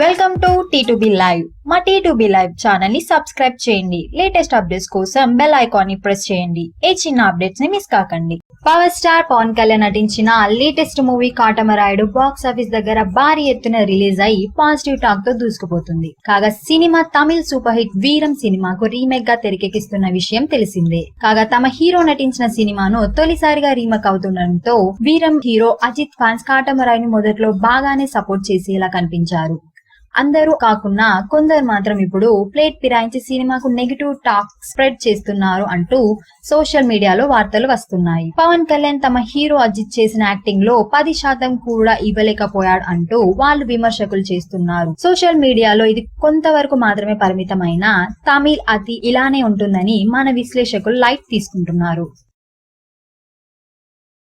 Welcome to T two B live మా T two B live ఛానల్ని subscribe చేయండి. Latest updates కోసం bell ఐకాన్ని ప్రెస్ చేయండి. ఏ చిన్న అప్డేట్స్ని మిస్ కాకండి. పవర్ స్టార్ పవన్ కళ్యాణ్ నటించిన latest movie Katamarayudu box office దగ్గర భారీ ఎత్తున రిలీజ్ అయి పాజిటివ్ టాక్తో దూసుకుపోతుంది. కాగా సినిమా తమిళ్ సూపర్ హిట్ వీరం సినిమాకు రీమేక్గా తెరకెక్కిస్తున్న విషయం తెలిసిందే. కాగా తమ హీరో నటించిన సినిమాను తొలిసారిగా రీమేక్ అవుతుండటంతో వీరం హీరో అజిత్ ఫ్యాన్స్ కాటమరాయుని మొదట్లో బాగానే సపోర్ట్ చేసేలా కనిపించారు. అందరూ కాకుండా కొందరు మాత్రం ఇప్పుడు ప్లేట్ ఫిరాయించి సినిమాకు నెగిటివ్ టాక్ స్ప్రెడ్ చేస్తున్నారు అంటూ సోషల్ మీడియాలో వార్తలు వస్తున్నాయి. పవన్ కళ్యాణ్ తమ హీరో అజిత్ చేసిన యాక్టింగ్లో పది శాతం కూడా ఇవ్వలేకపోయాడు అంటూ వాళ్ళు విమర్శకులు చేస్తున్నారు. సోషల్ మీడియాలో ఇది కొంతవరకు మాత్రమే పరిమితమైన తమిళ్ అతి ఇలానే ఉంటుందని మన విశ్లేషకులు లైట్ తీసుకుంటున్నారు.